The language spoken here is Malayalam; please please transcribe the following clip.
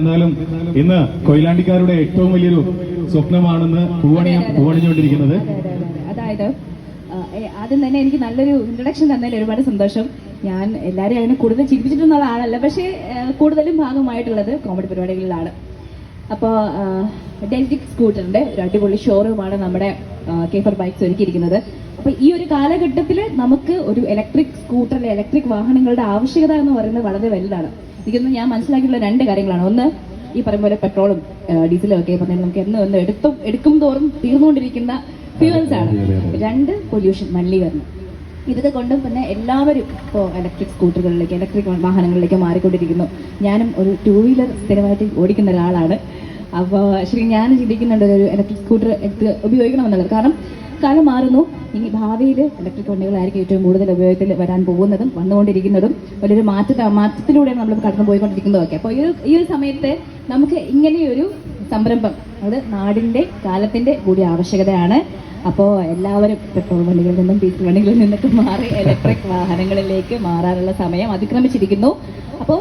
എന്നാലും ഇന്ന് കൊയിലാണ്ടിക്കാരുടെ ഏറ്റവും വലിയൊരു സ്വപ്നമാണെന്ന് പൂവണി പൂവണിഞ്ഞുകൊണ്ടിരിക്കുന്നത്. അതെ, അതെ, അതെ. അതായത് ആദ്യം തന്നെ എനിക്ക് നല്ലൊരു ഇൻട്രൊഡക്ഷൻ തന്നതിൽ ഒരുപാട് സന്തോഷം. ഞാൻ എല്ലാവരും അങ്ങനെ കൂടുതൽ ചിരിപ്പിച്ചിട്ടുള്ള ആളല്ല പക്ഷേ കൂടുതലും ഭാഗമായിട്ടുള്ളത് കോമഡി പരിപാടികളിലാണ്. അപ്പോൾ ഡെൽറ്റിക് സ്കൂട്ടറിന്റെ ഒരു അടിപൊളി ഷോറൂമാണ് നമ്മുടെ കേഫർ ബൈക്സ് ഒരുക്കിയിരിക്കുന്നത്. അപ്പോൾ ഈ ഒരു കാലഘട്ടത്തിൽ നമുക്ക് ഒരു ഇലക്ട്രിക് സ്കൂട്ടർ ഇലക്ട്രിക് വാഹനങ്ങളുടെ ആവശ്യകത എന്ന് പറയുന്നത് വളരെ വലുതാണ്. എനിക്കൊന്ന് ഞാൻ മനസ്സിലാക്കിയിട്ടുള്ള രണ്ട് കാര്യങ്ങളാണ്. ഒന്ന് ഈ പറയുന്ന പോലെ പെട്രോളും ഡീസലും ഒക്കെ പറഞ്ഞാൽ നമുക്ക് എന്ന് ഒന്ന് എടുത്തും എടുക്കും തോറും തീർന്നുകൊണ്ടിരിക്കുന്ന ഫ്യൂവൽസ് ആണ്. രണ്ട് പൊല്യൂഷൻ മലിനീകരണം. ഇതൊക്കെ കൊണ്ടും പിന്നെ എല്ലാവരും ഇപ്പോൾ ഇലക്ട്രിക് സ്കൂട്ടറുകളിലേക്ക് ഇലക്ട്രിക് വാഹനങ്ങളിലേക്ക് മാറിക്കൊണ്ടിരിക്കുന്നു. ഞാനും ഒരു ടൂ വീലർ സ്ഥിരമായിട്ട് ഓടിക്കുന്ന ഒരാളാണ്. അപ്പോൾ ശരി ഞാൻ ചിന്തിക്കുന്നുണ്ട് ഒരു ഇലക്ട്രിക് സ്കൂട്ടർ എടുത്ത് ഉപയോഗിക്കണമെന്നുള്ളത്. കാരണം കാലം മാറുന്നു. ഇനി ഭാവിയിൽ ഇലക്ട്രിക് വണ്ടികളായിരിക്കും ഏറ്റവും കൂടുതൽ ഉപയോഗത്തിൽ വരാൻ പോകുന്നതും വന്നുകൊണ്ടിരിക്കുന്നതും വലിയൊരു മാറ്റ മാറ്റത്തിലൂടെയാണ് നമ്മൾ കടന്നു പോയിക്കൊണ്ടിരിക്കുന്നതൊക്കെ. അപ്പോൾ ഈ ഈ ഒരു സമയത്ത് നമുക്ക് ഇങ്ങനെയൊരു സംരംഭം അത് നാടിന്റെ കാലത്തിന്റെ കൂടി ആവശ്യകതയാണ്. അപ്പോൾ എല്ലാവരും പെട്രോൾ വണ്ടികളിൽ നിന്നും ഡീസൽ വണ്ടികളിൽ നിന്നൊക്കെ മാറി ഇലക്ട്രിക് വാഹനങ്ങളിലേക്ക് മാറാനുള്ള സമയം അതിക്രമിച്ചിരിക്കുന്നു. അപ്പോൾ